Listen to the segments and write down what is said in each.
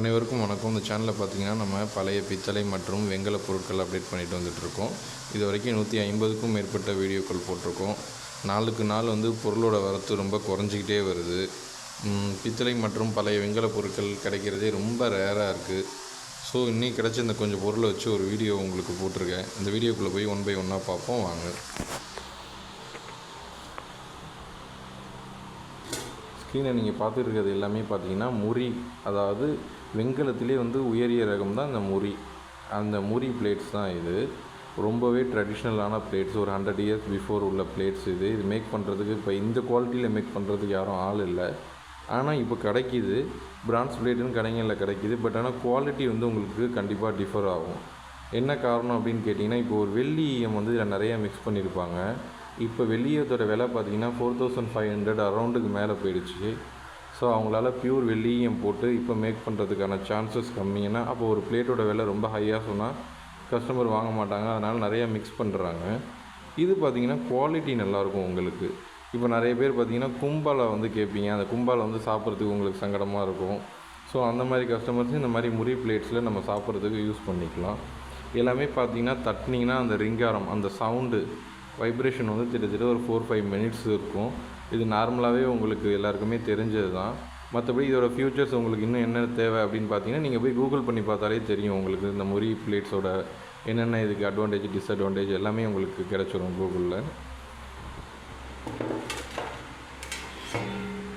அனைவருக்கும் வணக்கம். இந்த சேனலில் பார்த்தீங்கன்னா நம்ம பழைய பித்தளை மற்றும் வெங்கல பொருட்கள் அப்டேட் பண்ணிட்டு வந்துட்டுருக்கோம். இது வரைக்கும் நூற்றி ஐம்பதுக்கும் மேற்பட்ட வீடியோக்கள் போட்டிருக்கோம். நாளுக்கு நாள் வந்து பொருளோட வரத்து ரொம்ப குறைஞ்சிக்கிட்டே வருது. பித்தளை மற்றும் பழைய வெங்கல பொருட்கள் கிடைக்கிறதே ரொம்ப ரேராக இருக்குது ஸோ இன்றைக்கி கிடச்ச இந்த கொஞ்சம் பொருளை வச்சு ஒரு வீடியோ உங்களுக்கு போட்டிருக்கேன். இந்த வீடியோக்குள்ளே போய் ஒன் பை ஒன்னாக பார்ப்போம். வாங்க. ஸ்க்ரீனை நீங்கள் பார்த்துட்டு இருக்கிறது எல்லாமே பார்த்தீங்கன்னா முறி அதாவது வெண்கலத்திலே வந்து உயரிய ரகம் தான் இந்த முறி. அந்த முறி பிளேட்ஸ் தான் இது. ரொம்பவே ட்ரெடிஷ்னலான பிளேட்ஸ் ஒரு ஹண்ட்ரட் இயர்ஸ் பிஃபோர் உள்ள பிளேட்ஸ் இது. இது மேக் பண்ணுறதுக்கு இப்போ இந்த குவாலிட்டியில் மேக் பண்ணுறதுக்கு யாரும் ஆள் இல்லை. ஆனால் இப்போ கிடைக்கிது. பிரான்ஸ் பிளேட்டுன்னு கடைங்களில் கிடைக்கிது. பட் ஆனால் குவாலிட்டி வந்து உங்களுக்கு கண்டிப்பாக டிஃபர் ஆகும். என்ன காரணம் அப்படின்னு கேட்டிங்கன்னா இப்போ ஒரு வெள்ளி ஈயம் வந்து இதில் நிறையா மிக்ஸ் பண்ணியிருப்பாங்க இப்போ வெள்ளியத்தோட விலை பார்த்தீங்கன்னா ஃபோர் தௌசண்ட் ஃபைவ் ஹண்ட்ரட் அரௌண்டுக்கு மேலே போயிடுச்சு. ஸோ அவங்களால பியூர் வெள்ளியும் போட்டு இப்போ மேக் பண்ணுறதுக்கான சான்சஸ் கம்மி அப்போ ஒரு பிளேட்டோட விலை ரொம்ப ஹையாக சொன்னால் கஸ்டமர் வாங்க மாட்டாங்க. அதனால் நிறையா மிக்ஸ் பண்ணுறாங்க இது பார்த்திங்கன்னா குவாலிட்டி நல்லாயிருக்கும் உங்களுக்கு. இப்போ நிறைய பேர் பார்த்தீங்கன்னா கும்பாலை வந்து கேட்பீங்க அந்த கும்பாலை வந்து சாப்பிட்றதுக்கு உங்களுக்கு சங்கடமாக இருக்கும். ஸோ அந்த மாதிரி கஸ்டமர்ஸ் இந்த மாதிரி முறி பிளேட்ஸில் நம்ம சாப்பிட்றதுக்கு யூஸ் பண்ணிக்கலாம். எல்லாமே பார்த்தீங்கன்னா தட்டினீங்கன்னா அந்த ரிங்காரம் அந்த சவுண்டு வைப்ரேஷன் வந்து திட்டத்தட்ட ஒரு ஃபோர் ஃபைவ் மினிட்ஸ் இருக்கும். இது நார்மலாகவே உங்களுக்கு எல்லாருக்குமே தெரிஞ்சது தான் மற்றபடி இதோட ஃபியூச்சர்ஸ் உங்களுக்கு இன்னும் என்ன தேவை அப்படின்னு பார்த்தீங்கன்னா நீங்கள் போய் கூகுள் பண்ணி பார்த்தாலே தெரியும் உங்களுக்கு இந்த முறி பிளேட்ஸோட என்னென்ன இதுக்கு அட்வான்டேஜ் டிஸ்அட்வான்டேஜ் எல்லாமே உங்களுக்கு கிடச்சிரும் கூகுளில்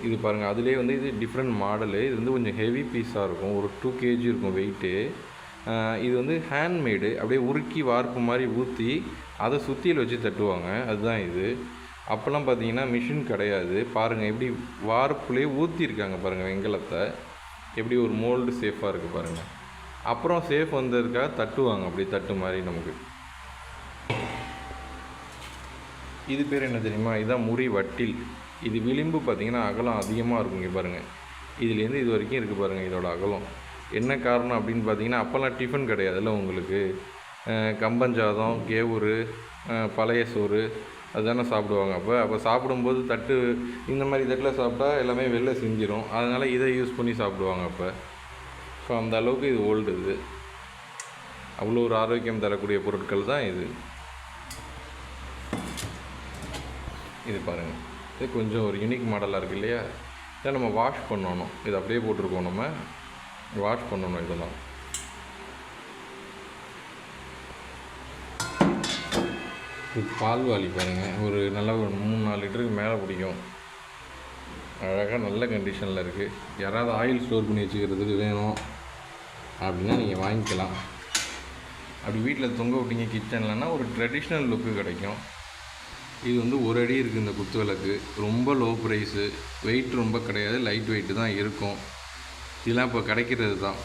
இது பாருங்கள் அதுலேயே வந்து இது டிஃப்ரெண்ட் மாடலு இது வந்து கொஞ்சம் ஹெவி பீஸாக இருக்கும். ஒரு டூ கேஜி இருக்கும் வெயிட்டு இது வந்து ஹேண்ட்மேடு அப்படியே உருக்கி வார்ப்பு மாதிரி ஊற்றி அதை சுற்றியில் வச்சு தட்டுவாங்க. அதுதான் இது. அப்போல்லாம் பார்த்தீங்கன்னா மிஷின் கிடையாது. பாருங்கள் எப்படி வார்ப்புலேயே ஊற்றிருக்காங்க பாருங்கள் வெங்கலத்தை. எப்படி ஒரு மோல்டு சேஃபாக இருக்குது பாருங்கள் அப்புறம் சேஃப் வந்ததுக்காக தட்டுவாங்க அப்படி தட்டு மாதிரி நமக்கு. இது பேர் என்ன தெரியுமா? இதுதான் முறி வட்டில். இது விளிம்பு பார்த்தீங்கன்னா அகலம் அதிகமாக இருக்கும் இங்கே பாருங்கள் இதுலேருந்து இது வரைக்கும் இருக்குது பாருங்கள் இதோட அகலம். என்ன காரணம் அப்படின்னு பார்த்தீங்கன்னா அப்போல்லாம் டிஃபன் கிடையாதுல்ல உங்களுக்கு. கம்பஞ்சாதம் கேவுரு பழைய சோறு அதுதானே சாப்பிடுவாங்க. அப்போ அப்போ சாப்பிடும்போது தட்டு இந்த மாதிரி தட்டில் சாப்பிட்டா எல்லாமே வெளில செஞ்சிடும் அதனால் இதை யூஸ் பண்ணி சாப்பிடுவாங்க அப்போ. ஸோ அந்த அளவுக்கு இது ஓல்டு இது. அவ்வளோ ஒரு ஆரோக்கியம் தரக்கூடிய பொருட்கள் தான் இது. இது பாருங்கள் இது கொஞ்சம் ஒரு யூனிக் மாடலாக இருக்குது இல்லையா? இதை நம்ம வாஷ் பண்ணணும். இது அப்படியே போட்டிருக்கோம் நம்ம. வாஷ் பண்ணணும் இதெல்லாம். பால் வாலி பாருங்கள் ஒரு நல்ல ஒரு மூணு நாலு லிட்டருக்கு மேலே பிடிக்கும் அழகாக நல்ல கண்டிஷனில் இருக்குது யாராவது ஆயில் ஸ்டோர் பண்ணி வச்சுக்கிறதுக்கு வேணும் அப்படின்னா நீங்கள் வாங்கிக்கலாம். அப்படி வீட்டில் தொங்க விட்டீங்க கிச்சன்லன்னா ஒரு ட்ரெடிஷ்னல் லுக்கு கிடைக்கும். இது வந்து ஒரு அடி இருக்குது இந்த குத்து விளக்கு. ரொம்ப லோ ப்ரைஸு வெயிட் ரொம்ப கிடையாது. லைட் வெயிட்டு தான் இருக்கும். இதெல்லாம் இப்போ கிடைக்கிறது தான்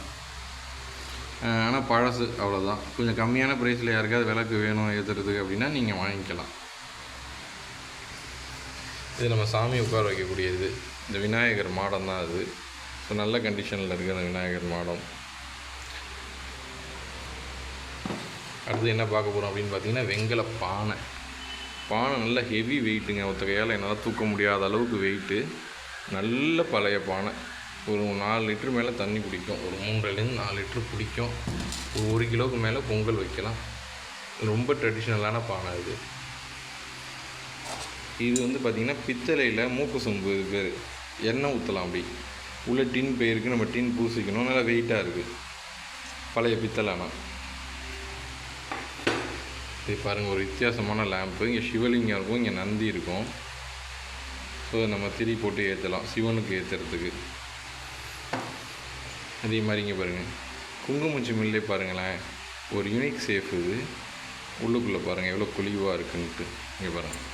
ஆனால் பழசு அவ்வளோதான் கொஞ்சம் கம்மியான ப்ரைஸில் யாருக்காவது விளக்கு வேணும் ஏற்றுறதுக்கு அப்படின்னா நீங்கள் வாங்கிக்கலாம். இது நம்ம சாமி உட்கார வைக்கக்கூடியது. இந்த விநாயகர் மாடம் தான் அது. ஸோ நல்ல கண்டிஷனில் இருக்குது அந்த விநாயகர் மாடம். அடுத்து என்ன பார்க்க போகிறோம் அப்படின்னு பார்த்தீங்கன்னா வெங்கல பானை. பானை நல்ல ஹெவி வெயிட்டுங்க ஒத்த கையால் என்னால் தூக்க முடியாத அளவுக்கு வெயிட்டு நல்ல பழைய பானை. ஒரு நாலு லிட்டர் மேலே தண்ணி பிடிக்கும் ஒரு மூன்றுலேருந்து நாலு லிட்ரு பிடிக்கும் ஒரு ஒரு கிலோவுக்கு மேலே பொங்கல் வைக்கலாம். ரொம்ப ட்ரெடிஷ்னலான பானை இது. இது வந்து பார்த்திங்கன்னா பித்தளையில் மூக்கு சொம்பு இது பேர் எண்ணெய் ஊற்றலாம் அப்படி. உள்ளே டின் போயிருக்கு நம்ம டின் பூசிக்கணும். நல்லா வெயிட்டாக இருக்குது பழைய பித்தளைனா இது பாருங்கள் ஒரு வித்தியாசமான லேம்ப்பு இங்கே சிவலிங்கம் இருக்கும் இங்கே நந்தி இருக்கும். ஸோ நம்ம திரி போட்டு ஏற்றலாம் சிவனுக்கு ஏற்றுறதுக்கு அதே மாதிரி இங்கே பாருங்கள் குங்குமம் மில்லே பாருங்களேன். ஒரு யூனிக் சேஃப் இது. உள்ளுக்குள்ளே பாருங்கள் எவ்வளோ குழிவாக இருக்குன்ட்டு இங்கே பாருங்கள்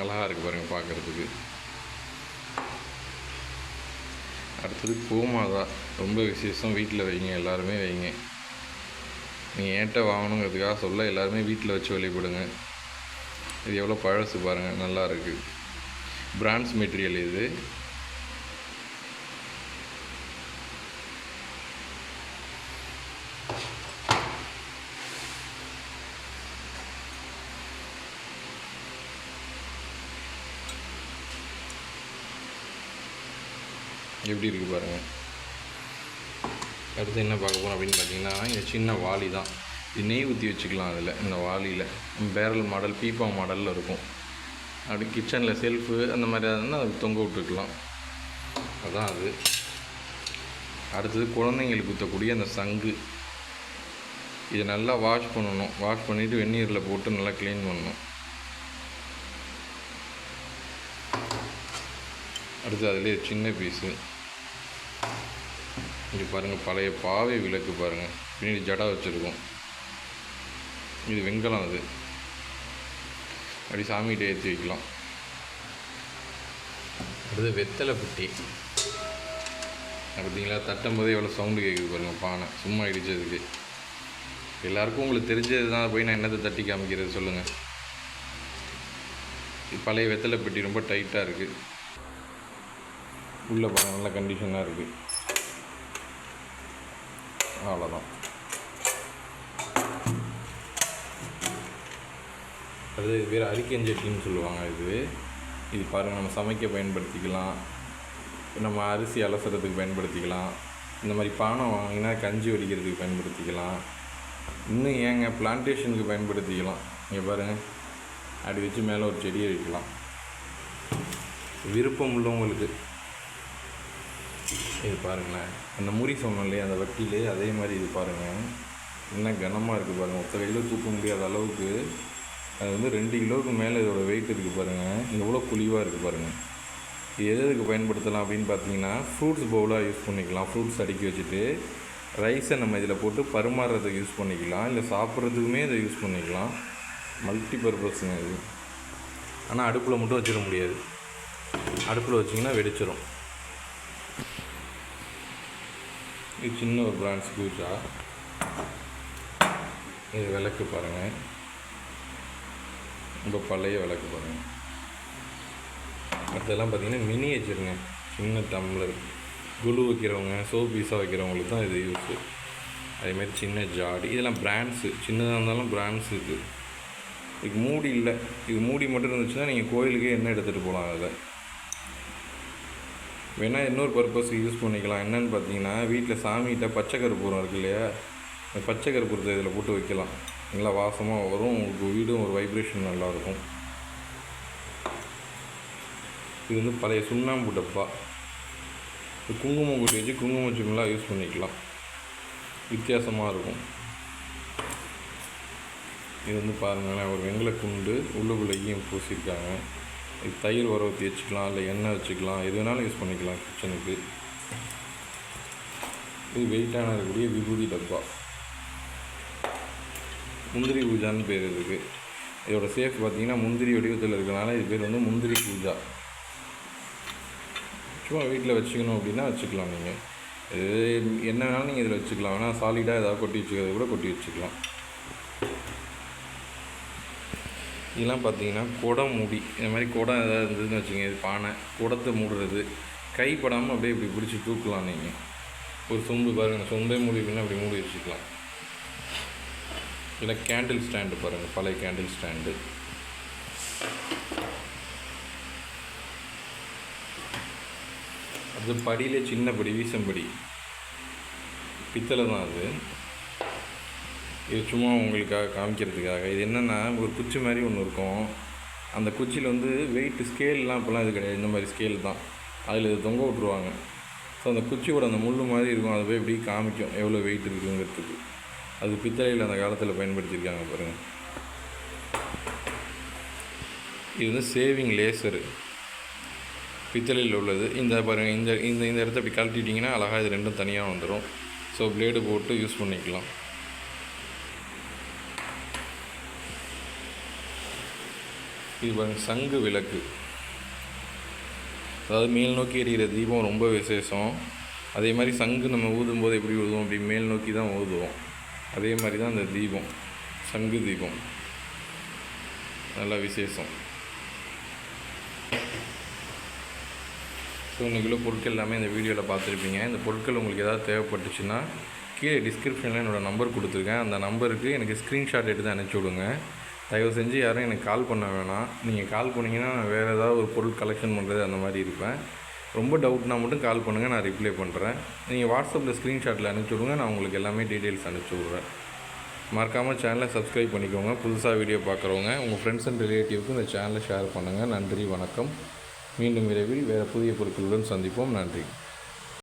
அழகாக இருக்குது பாருங்கள் பார்க்குறதுக்கு அடுத்தது கோமாதா ரொம்ப விசேஷம். வீட்டில் வைங்க எல்லாருமே வைங்க. நீங்கள் ஏன்ட்ட வாங்கணுங்கிறதுக்காக சொல்ல எல்லாருமே வீட்டில் வச்சு வழிபடுங்க இது எவ்வளோ பழசு பாருங்கள் நல்லா இருக்குது பிரான்ஸ் மெட்டீரியல் இது. எப்படி இருக்குது பாருங்கள் அடுத்து என்ன பார்க்க போகிறோம் அப்படின்னு பார்த்தீங்கன்னா இந்த சின்ன வாளி தான். இது நெய் ஊற்றி வச்சுக்கலாம் அதில் இந்த வாளியில். பேரல் மாடல் பீப்பா மாடலில் இருக்கும். அப்படி கிச்சனில் செல்ஃபு அந்த மாதிரி இருந்தால் அது தொங்க விட்டுக்கலாம் அதான் அது. அடுத்தது குழந்தைங்களுக்கு ஊற்றக்கூடிய அந்த சங்கு. இதை நல்லா வாஷ் பண்ணணும். வாஷ் பண்ணிவிட்டு வெந்நீரில் போட்டு நல்லா க்ளீன் பண்ணணும். அடுத்து அதிலே சின்ன பீஸு இங்கே பாருங்கள் பழைய பாவை விளக்கு பாருங்கள் பின்னாடி ஜடா வச்சுருக்கோம். இது வெங்கலம் அது. அப்படி சாமிகிட்ட ஏற்றி வைக்கலாம். அடுத்து வெத்தலை புட்டி. பார்த்தீங்களா தட்டும் போதே எவ்வளோ சவுண்டு கேட்குது பாருங்கள் பானை. சும்மா இடித்ததுக்கு எல்லாருக்கும் உங்களுக்கு தெரிஞ்சது தான் போய் நான் என்னத்தை தட்டி காமிக்கிறது சொல்லுங்கள் பழைய வெத்தலை பெட்டி ரொம்ப டைட்டாக இருக்குது உள்ளே பாருங்கள் நல்ல கண்டிஷனாக இருக்குது அவ்வளோதான் அது வேறு அரிக்கஞ்சட்டின்னு சொல்லுவாங்க இது. இது பாருங்கள் நம்ம சமைக்க பயன்படுத்திக்கலாம். நம்ம அரிசி அலசுறதுக்கு பயன்படுத்திக்கலாம். இந்த மாதிரி பானை வாங்கினா கஞ்சி வடிக்கிறதுக்கு பயன்படுத்திக்கலாம். இன்னும் ஏங்க பிளான்டேஷனுக்கு பயன்படுத்திக்கலாம். இங்கே பாருங்கள் அப்படி வச்சு மேலே ஒரு செடியை வைக்கலாம். விருப்பம் உள்ளவங்களுக்கு. இது பாருங்களேன். அந்த முறி சொன்னோம் இல்லையா? அந்த வட்டியிலே அதே மாதிரி இது பாருங்கள் என்ன கனமாக இருக்குது பாருங்கள் ஒத்த கையில் தூக்க முடியாத அளவுக்கு. அது வந்து ரெண்டு கிலோவுக்கு மேலே இதோட வெயிட் இருக்குது பாருங்கள் எவ்வளோ குழிவாக இருக்குது பாருங்கள் இது எது எதுக்கு பயன்படுத்தலாம் அப்படின்னு பார்த்தீங்கன்னா ஃப்ரூட்ஸ் பவுலாக யூஸ் பண்ணிக்கலாம். ஃப்ரூட்ஸ் அடுக்கி வச்சுட்டு ரைஸை நம்ம இதில் போட்டு பரிமாறுறதுக்கு யூஸ் பண்ணிக்கலாம். இல்லை சாப்பிட்றதுக்குமே இதை யூஸ் பண்ணிக்கலாம். மல்டி பர்பஸ்ங்க இது. ஆனால் அடுப்பில் மட்டும் வச்சிட முடியாது. அடுப்பில் வச்சிங்கன்னா வெடிச்சிடும் இது சின்ன ஒரு பிராண்ட் பூஜா இது விளக்கு பாருங்கள் ரொம்ப பழைய விளக்கு பாருங்கள் அடுத்ததெல்லாம் பார்த்தீங்கன்னா மினியேச்சருங்க சின்ன டம்ளர் குழு வைக்கிறவங்க சோப் பீஸாக வைக்கிறவங்களுக்கு தான் இது யூஸு அதேமாதிரி சின்ன ஜாடி இதெல்லாம் பிராண்ட்ஸு சின்னதாக இருந்தாலும் பிராண்ட்ஸ் இருக்குது இதுக்கு மூடி இல்லை. இது மூடி மட்டும் இருந்துச்சுன்னா நீங்கள் கோயிலுக்கே என்ன எடுத்துகிட்டு போகலாம் அதை வேணால் இன்னொரு பர்பஸ்க்கு யூஸ் பண்ணிக்கலாம். என்னன்னு பார்த்தீங்கன்னா வீட்டில் சாமிகிட்ட பச்சை கருப்பூரம் இருக்கு இல்லையா? அந்த பச்சை கருப்பூரத்தை இதில் போட்டு வைக்கலாம். நல்லா வாசமாக வரும். உங்களுக்கு வீடும் ஒரு வைப்ரேஷன் நல்லாயிருக்கும். இது வந்து பழைய சுண்ணாம்பு டப்பா. இப்போ குங்குமம் கொட்டி வச்சு குங்குமம் சிம்லாம் யூஸ் பண்ணிக்கலாம். வித்தியாசமாக இருக்கும். இது வந்து பாருங்களேன் ஒரு வெங்கல குண்டு உள்ளுக்குள்ளேயும் பூசியிருக்காங்க. இது தயிர் உர ஊற்றி வச்சுக்கலாம் இல்லை எண்ணெய் வச்சுக்கலாம். எது வேணாலும் யூஸ் பண்ணிக்கலாம் கிச்சனுக்கு இது வெயிட்டான இருக்கக்கூடிய விபூதி டப்பா. முந்திரி பூஜான்னு பேர் இருக்குது இதோட சேஃப் பார்த்தீங்கன்னா முந்திரி வடிவத்தில் இருக்கிறனால இது பேர் வந்து முந்திரி பூஜா. சும்மா வீட்டில் வச்சுக்கணும் அப்படின்னா வச்சுக்கலாம் நீங்கள். இது என்ன வேணாலும் நீங்கள் இதில் வச்சுக்கலாம். வேணால் சாலிடாக ஏதாவது கொட்டி வச்சுக்கிறது கூட கொட்டி வச்சுக்கலாம். இதெல்லாம் பார்த்தீங்கன்னா குடம் மூடி. இந்த மாதிரி குடம் ஏதாவது இருந்ததுன்னு வச்சுங்க இது பானை. குடத்தை மூடுறது. கைப்படாமல் அப்படியே இப்படி பிடிச்சி தூக்கலாம் நீங்கள். ஒரு சொம்பு பாருங்கள் சொம்பே மூடி அப்படின்னா அப்படி மூடி வச்சுக்கலாம். இல்லை கேண்டில் ஸ்டாண்டு பாருங்கள் பழைய கேண்டில் ஸ்டாண்டு அது படியிலே சின்ன படி வீசம்படி பித்தளை தான் அது. இது சும்மா உங்களுக்காக காமிக்கிறதுக்காக. இது என்னென்னா ஒரு குச்சி மாதிரி ஒன்று இருக்கும். அந்த குச்சியில் வந்து வெயிட் ஸ்கேல்லாம் இப்போலாம் இது கிடையாது. இந்த மாதிரி ஸ்கேல் தான். அதில் இது தொங்க விட்ருவாங்க ஸோ அந்த குச்சியோட அந்த முள் மாதிரி இருக்கும். அதை போய் இப்படி காமிக்கும்? எவ்வளோ வெயிட் இருக்குங்கிறதுக்கு. அது பித்தளையில் அந்த காலத்தில் பயன்படுத்தியிருக்காங்க பாருங்கள் இது வந்து சேவிங் லேசரு பித்தளையில் உள்ளது. இந்த பாருங்கள் இந்த இந்த இந்த இடத்த இப்படி கழட்டிட்டிங்கன்னா அழகாக இது ரெண்டும் தனியாக வந்துடும் ஸோ பிளேடு போட்டு யூஸ் பண்ணிக்கலாம். இது பாருங்கள் சங்கு விளக்கு. அதாவது மேல் நோக்கி எரியிற தீபம் ரொம்ப விசேஷம். அதே மாதிரி சங்கு நம்ம ஊதும் போது எப்படி ஊதுவோம்? அப்படி மேல் நோக்கி தான் ஊதுவோம். அதே மாதிரி தான் அந்த தீபம் சங்கு தீபம். நல்லா விசேஷம். ஸோ கிலோ பொருட்கள் எல்லாமே இந்த வீடியோவில் பார்த்துருப்பீங்க. இந்த பொருட்கள் உங்களுக்கு ஏதாவது தேவைப்பட்டுச்சுன்னா கீழே டிஸ்கிரிப்ஷனில் என்னோடய நம்பர் கொடுத்துருக்கேன். அந்த நம்பருக்கு எனக்கு ஸ்க்ரீன்ஷாட் எடுத்து அனுப்பிச்சி விடுங்க. தயவு செஞ்சு யாரும் எனக்கு கால் பண்ண வேணாம். நீங்கள் கால் பண்ணிங்கன்னா நான் வேறு ஏதாவது ஒரு பொருள் கலெக்ஷன் பண்ணுறது அந்த மாதிரி இருப்பேன். ரொம்ப டவுட்னா மட்டும் கால் பண்ணுங்கள் நான் ரிப்ளை பண்ணுறேன் நீங்கள் வாட்ஸ்அப்பில் ஸ்க்ரீன்ஷாட்டில் அனுப்பிச்சி விடுங்க நான் உங்களுக்கு எல்லாமே டீட்டெயில்ஸ் அனுப்பிச்சி விட்றேன். மறக்காமல் சேனலை சப்ஸ்கிரைப் பண்ணிக்கோங்க. புதுசாக வீடியோ பார்க்குறவங்க உங்கள் ஃப்ரெண்ட்ஸ் அண்ட் ரிலேட்டிவ்க்கு இந்த சேனலை ஷேர் பண்ணுங்கள் நன்றி வணக்கம். மீண்டும் விரைவில் வேறு புதிய பொருட்களுடன் சந்திப்போம். நன்றி.